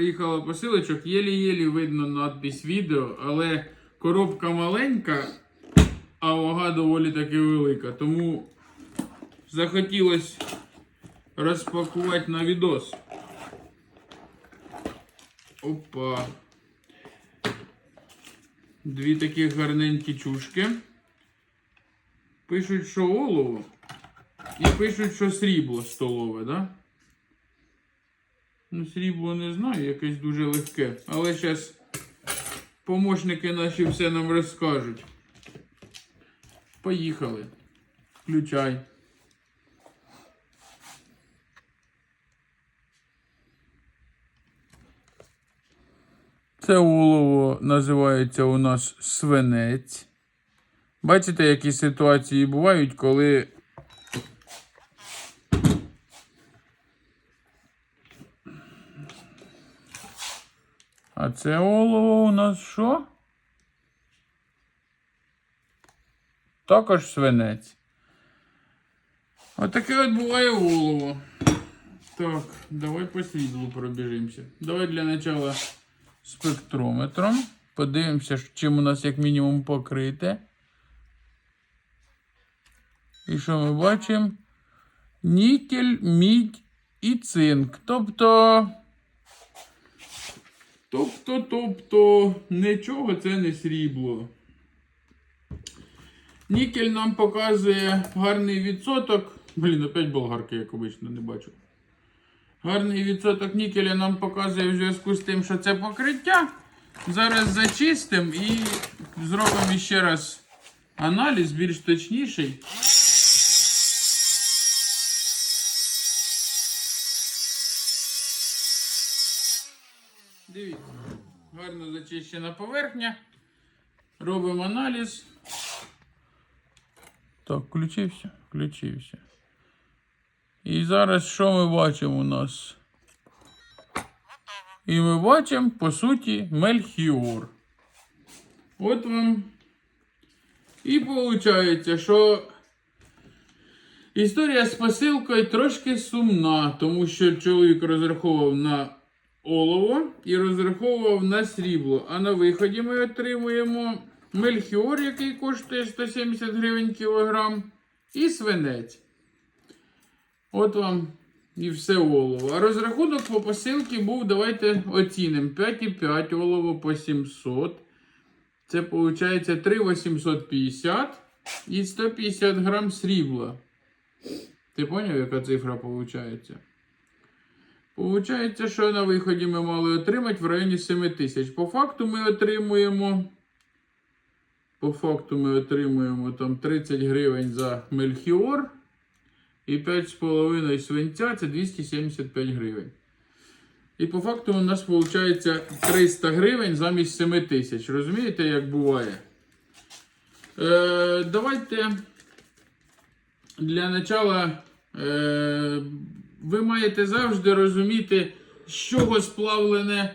Приїхала посилочок, єлі-єлі видно надпись відео, але коробка маленька, а вага доволі таки велика. Тому захотілося розпакувати на відос. Опа. Дві такі гарненькі чушки. Пишуть, що олово. І пишуть, що срібло столове, да? Ну, срібло не знаю, якесь дуже легке. Але зараз помощники наші все нам розкажуть. Поїхали. Включай. Це олово називається у нас свинець. Бачите, які ситуації бувають, коли А це олово у нас що? Також свинець. Отаке от буває олово. Так, давай по світлу пробіжимося. Давай для начала спектрометром. Подивимося, чим у нас як мінімум покрите. І що ми бачимо? Нікель, мідь і цинк. Тобто. Тобто, тобто, нічого це не срібло. Нікель нам показує гарний відсоток. Блін, опять болгарки, як обично, не бачу. Гарний відсоток нікеля нам показує в зв'язку з тим, що це покриття. Зараз зачистимо і зробимо ще раз аналіз більш точніший. Дивіться, гарно зачищена поверхня. Робимо аналіз. Так, включився, включився. І зараз що ми бачимо у нас? І ми бачимо, по суті, мельхіор. От вам. І виходить, що історія з посилкою трошки сумна, тому що чоловік розраховував на олово і розраховував на срібло. А на виході ми отримуємо мельхіор, який коштує 170 гривень кілограм, і свинець. От вам і все олово. А розрахунок по посилці був, давайте оцінимо. 5,5 олово по 700. Це виходить 3,850 і 150 грам срібла. Ти поняв, яка цифра виходить? Получається, що на виході ми мали отримати в районі 7 тисяч. По факту ми отримуємо. По факту ми отримуємо там 30 гривень за мельхіор. І 5,5 свинця це 275 гривень. І по факту у нас виходить 300 гривень замість 7 тисяч. Розумієте, як буває? Е, давайте для начала е, ви маєте завжди розуміти, з чого сплавлене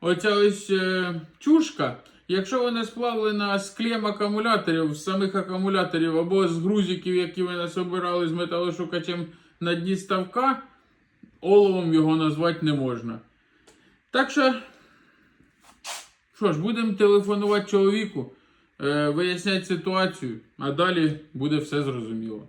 оця ось е, чушка. Якщо вона сплавлена з клем акумуляторів, з самих акумуляторів або з грузиків, які ви нас обирали з металошукачем на дні ставка, оловом його назвати не можна. Так що, що ж, будемо телефонувати чоловіку, е, виясняти ситуацію, а далі буде все зрозуміло.